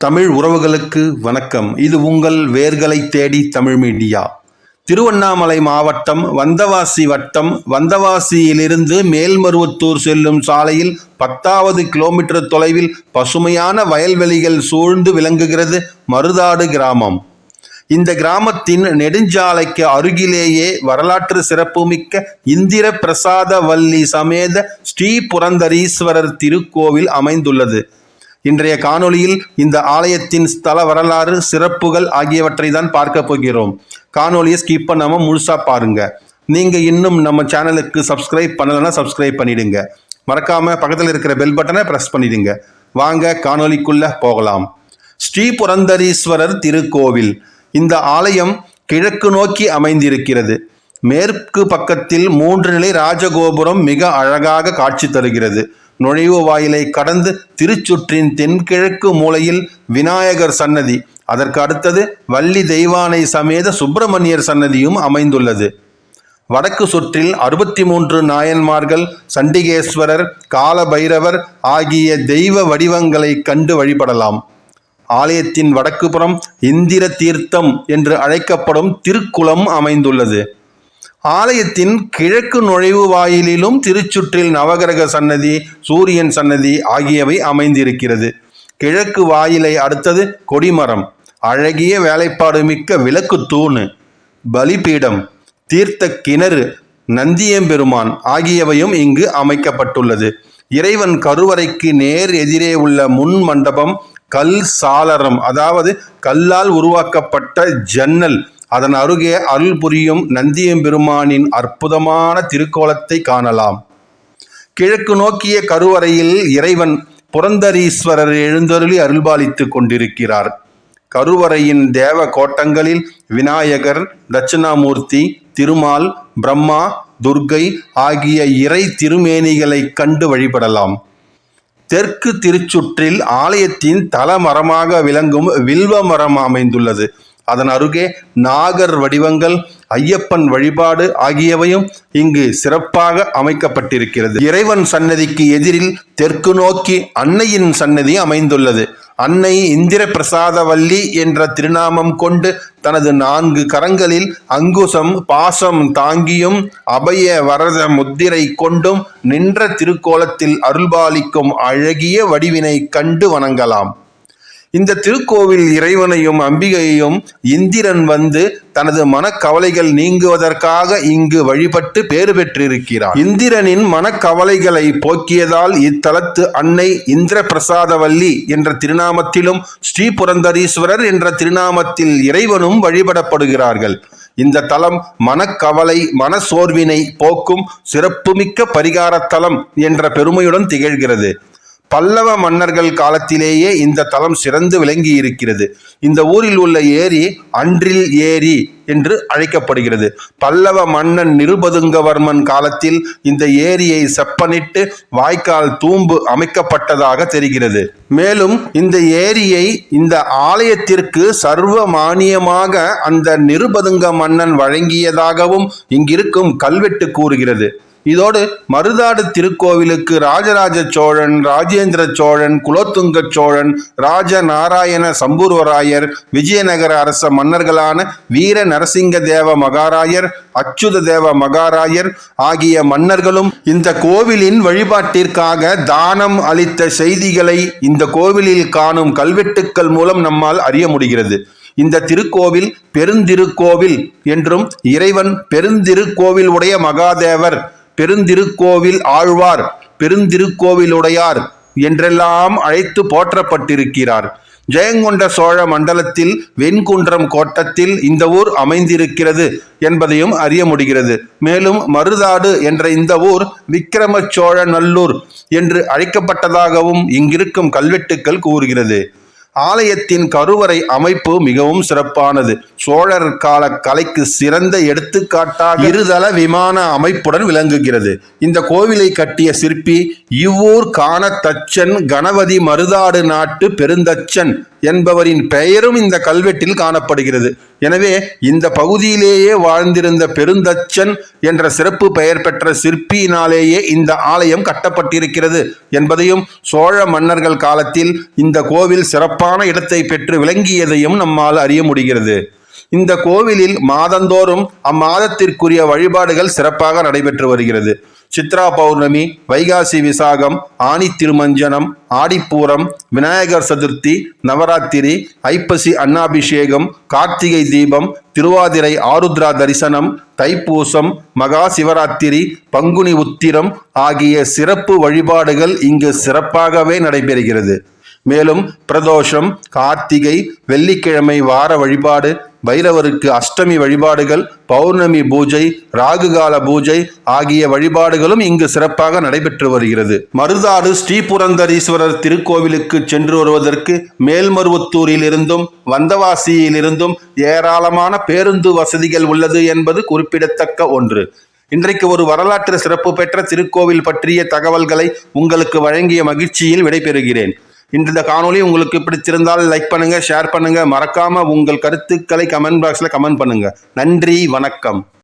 தமிழ் உறவுகளுக்கு வணக்கம். இது உங்கள் வேர்களை தேடி தமிழ் மீடியா. திருவண்ணாமலை மாவட்டம் வந்தவாசி வட்டம். வந்தவாசியிலிருந்து மேல்மருவத்தூர் செல்லும் சாலையில் பத்தாவது கிலோமீட்டர் தொலைவில் பசுமையான வயல்வெளிகள் சூழ்ந்து விளங்குகிறது மருதாடு கிராமம். இந்த கிராமத்தின் நெடுஞ்சாலைக்கு அருகிலேயே வரலாற்று சிறப்புமிக்க இந்திர பிரசாத வள்ளி சமேத ஸ்ரீ புரந்தரீஸ்வரர் திருக்கோவில் அமைந்துள்ளது. இன்றைய காணொளியில் இந்த ஆலயத்தின் ஸ்தல வரலாறு சிறப்புகள் ஆகியவற்றை தான் பார்க்க போகிறோம். காணொலியை ஸ்கிப் பண்ணாமல் முழுசாக பாருங்க. நீங்கள் இன்னும் நம்ம சேனலுக்கு சப்ஸ்கிரைப் பண்ணலைன்னா சப்ஸ்கிரைப் பண்ணிடுங்க. மறக்காமல் பக்கத்தில் இருக்கிற பெல் பட்டனை பிரஸ் பண்ணிடுங்க. வாங்க காணொளிக்குள்ள போகலாம். ஸ்ரீ புரந்தரீஸ்வரர் திருக்கோவில். இந்த ஆலயம் கிழக்கு நோக்கி அமைந்திருக்கிறது. மேற்கு பக்கத்தில் மூன்று நிலை ராஜகோபுரம் மிக அழகாக காட்சி தருகிறது. நுழைவு வாயிலை கடந்து திருச்சுற்றின் தென்கிழக்கு மூலையில் விநாயகர் சன்னதி. அதற்கு அடுத்தது வள்ளி தெய்வானை சமேத சுப்பிரமணியர் சன்னதியும் அமைந்துள்ளது. வடக்கு சுற்றில் அறுபத்தி மூன்று நாயன்மார்கள் சண்டிகேஸ்வரர் காலபைரவர் ஆகிய தெய்வ வடிவங்களை கண்டு வழிபடலாம். ஆலயத்தின் வடக்கு புறம் இந்திர தீர்த்தம் என்று அழைக்கப்படும் திருக்குளம் அமைந்துள்ளது. ஆலயத்தின் கிழக்கு நுழைவு வாயிலிலும் திருச்சுற்றில் நவகிரக சன்னதி சூரியன் சன்னதி ஆகியவை அமைந்திருக்கிறது. கிழக்கு வாயிலை அடுத்தது கொடிமரம் அழகிய வேலைப்பாடு மிக்க விளக்கு தூணு பலிபீடம் தீர்த்த கிணறு நந்தியம்பெருமான் ஆகியவையும் இங்கு அமைக்கப்பட்டுள்ளது. இறைவன் கருவறைக்கு நேர் எதிரே உள்ள முன் மண்டபம் கல் சாளரம் அதாவது கல்லால் உருவாக்கப்பட்ட ஜன்னல் அதன் அருகே அருள் புரியும் நந்தியம்பெருமானின் அற்புதமான திருக்கோலத்தை காணலாம். கிழக்கு நோக்கிய கருவறையில் இறைவன் புரந்தரீஸ்வரர் எழுந்தருளி அருள்பாலித்துக் கொண்டிருக்கிறார். கருவறையின் தேவ கோட்டங்களில் விநாயகர் தட்சிணாமூர்த்தி திருமால் பிரம்மா துர்க்கை ஆகிய இறை திருமேனிகளை கண்டு வழிபடலாம். தெற்கு திருச்சுற்றில் ஆலயத்தின் தலமரமாக விளங்கும் வில்வ மரம் அமைந்துள்ளது. அதன் அருகே நாகர் வடிவங்கள் ஐயப்பன் வழிபாடு ஆகியவையும் இங்கு சிறப்பாக அமைக்கப்பட்டிருக்கிறது. இறைவன் சன்னதிக்கு எதிரில் தெற்கு நோக்கி அன்னையின் சன்னதி அமைந்துள்ளது. அன்னை இந்திர பிரசாதவல்லி என்ற திருநாமம் கொண்டு தனது நான்கு கரங்களில் அங்குசம் பாசம் தாங்கியும் அபய வரத முத்திரை கொண்டும் நின்ற திருக்கோலத்தில் அருள்பாலிக்கும் அழகிய வடிவினை கண்டு வணங்கலாம். இந்த திருக்கோவில் இறைவனையும் அம்பிகையையும் இந்திரன் வந்து தனது மனக்கவலைகள் நீங்குவதற்காக இங்கு வழிபட்டு பேறு பெற்றிருக்கிறார் இந்திரனின் மனக்கவலைகளை போக்கியதால் இத்தலத்து அன்னை இந்திர பிரசாதவல்லி என்ற திருநாமத்திலும் ஸ்ரீ புரந்தரீஸ்வரர் என்ற திருநாமத்தில் இறைவனும் வழிபடப்படுகிறார்கள். இந்த தலம் மனக்கவலை மனசோர்வினை போக்கும் சிறப்புமிக்க பரிகாரத் தலம் என்ற பெருமையுடன் திகழ்கிறது. பல்லவ மன்னர்கள் காலத்திலேயே இந்த தலம் சிறந்து விளங்கி இருக்கிறது இந்த ஊரில் உள்ள ஏரி அன்றில் ஏரி. என்று அழைக்கப்படுகிறது. பல்லவ மன்னன் நிருபதுங்கவர்மன் காலத்தில் இந்த ஏரியை செப்பனிட்டு வாய்க்கால் தூம்பு அமைக்கப்பட்டதாக தெரிகிறது. மேலும் இந்த ஏரியை இந்த ஆலயத்திற்கு சர்வ மானியமாக அந்த நிருபதுங்க மன்னன் வழங்கியதாகவும் இங்கிருக்கும் கல்வெட்டு கூறுகிறது. இதோடு மருதாடு திருக்கோவிலுக்கு ராஜராஜ சோழன் ராஜேந்திர சோழன் குலோத்துங்க சோழன் ராஜ நாராயண சம்பூர்வராயர் விஜயநகர அரச மன்னர்களான வீர நரசிங்க தேவ மகாராயர் அச்சுத தேவ மகாராயர் ஆகிய மன்னர்களும் இந்த கோவிலின் வழிபாட்டிற்காக தானம் அளித்த செய்திகளை இந்த கோவிலில் காணும் கல்வெட்டுக்கள் மூலம் நம்மால் அறிய முடிகிறது. இந்த திருக்கோவில் பெருந்திருக்கோவில் என்றும் இறைவன் பெருந்திருக்கோவில் உடைய மகாதேவர் பெருந்திருக்கோவில் ஆழ்வார் பெருந்திருக்கோவிலுடையார் என்றெல்லாம் அழைத்து போற்றப்பட்டிருக்கிறார். ஜெயங்கொண்ட சோழ மண்டலத்தில் வெண்குன்றம் கோட்டத்தில் இந்த ஊர் அமைந்திருக்கிறது என்பதையும் அறிய முடிகிறது. மேலும் மருதாடு என்ற இந்த ஊர் விக்கிரம சோழ நல்லூர் என்று அழைக்கப்பட்டதாகவும் இங்கிருக்கும் கல்வெட்டுக்கள் கூறுகிறது. ஆலயத்தின் கருவறை அமைப்பு மிகவும் சிறப்பானது. சோழர் கால கலைக்கு சிறந்த எடுத்துக்காட்டாக இருதள விமான அமைப்புடன் விளங்குகிறது. இந்த கோவிலை கட்டிய சிற்பி இவ்வூர் காண தச்சன் கணபதி மருதாடு நாட்டு பெருந்தச்சன் என்பவரின் பெயரும் இந்த கல்வெட்டில் காணப்படுகிறது. எனவே இந்த பகுதியிலேயே வாழ்ந்திருந்த பெருந்தச்சன் என்ற சிறப்பு பெயர் பெற்ற சிற்பியினாலேயே இந்த ஆலயம் கட்டப்பட்டிருக்கிறது என்பதையும் சோழ மன்னர்கள் காலத்தில் இந்த கோவில் சிறப்பான சிறப்பான இடத்தை பெற்று விளங்கியதையும் நம்மால் அறிய முடிகிறது. இந்த கோவிலில் மாதந்தோறும் அம்மாதத்திற்குரிய வழிபாடுகள் சிறப்பாக நடைபெற்று வருகிறது. சித்ரா பௌர்ணமி வைகாசி விசாகம் ஆனி திருமஞ்சனம் ஆடிப்பூரம் விநாயகர் சதுர்த்தி நவராத்திரி ஐப்பசி அன்னாபிஷேகம் கார்த்திகை தீபம் திருவாதிரை ஆருத்ரா தரிசனம் தைப்பூசம் மகா சிவராத்திரி பங்குனி உத்திரம் ஆகிய சிறப்பு வழிபாடுகள் இங்கு சிறப்பாகவே நடைபெறுகிறது. மேலும் பிரதோஷம் கார்த்திகை வெள்ளிக்கிழமை வார வழிபாடு பைரவருக்கு அஷ்டமி வழிபாடுகள் பௌர்ணமி பூஜை ராகுகால பூஜை ஆகிய வழிபாடுகளும் இங்கு சிறப்பாக நடைபெற்று வருகிறது. மருதாடு ஸ்ரீபுரந்தரீஸ்வரர் திருக்கோவிலுக்கு சென்று வருவதற்கு மேல்மருவத்தூரில் இருந்தும் வந்தவாசியில் இருந்தும் ஏராளமான பேருந்து வசதிகள் உள்ளது என்பது குறிப்பிடத்தக்க ஒன்று. இன்றைக்கு ஒரு வரலாற்று சிறப்பு பெற்ற திருக்கோவில் பற்றிய தகவல்களை உங்களுக்கு வழங்கிய மகிழ்ச்சியில் விடைபெறுகிறேன். இந்த காணொலி உங்களுக்கு பிடிச்சிருந்தால் லைக் பண்ணுங்க ஷேர் பண்ணுங்க. மறக்காம உங்கள் கருத்துக்களை கமெண்ட் பாக்ஸ்ல கமெண்ட் பண்ணுங்க. நன்றி வணக்கம்.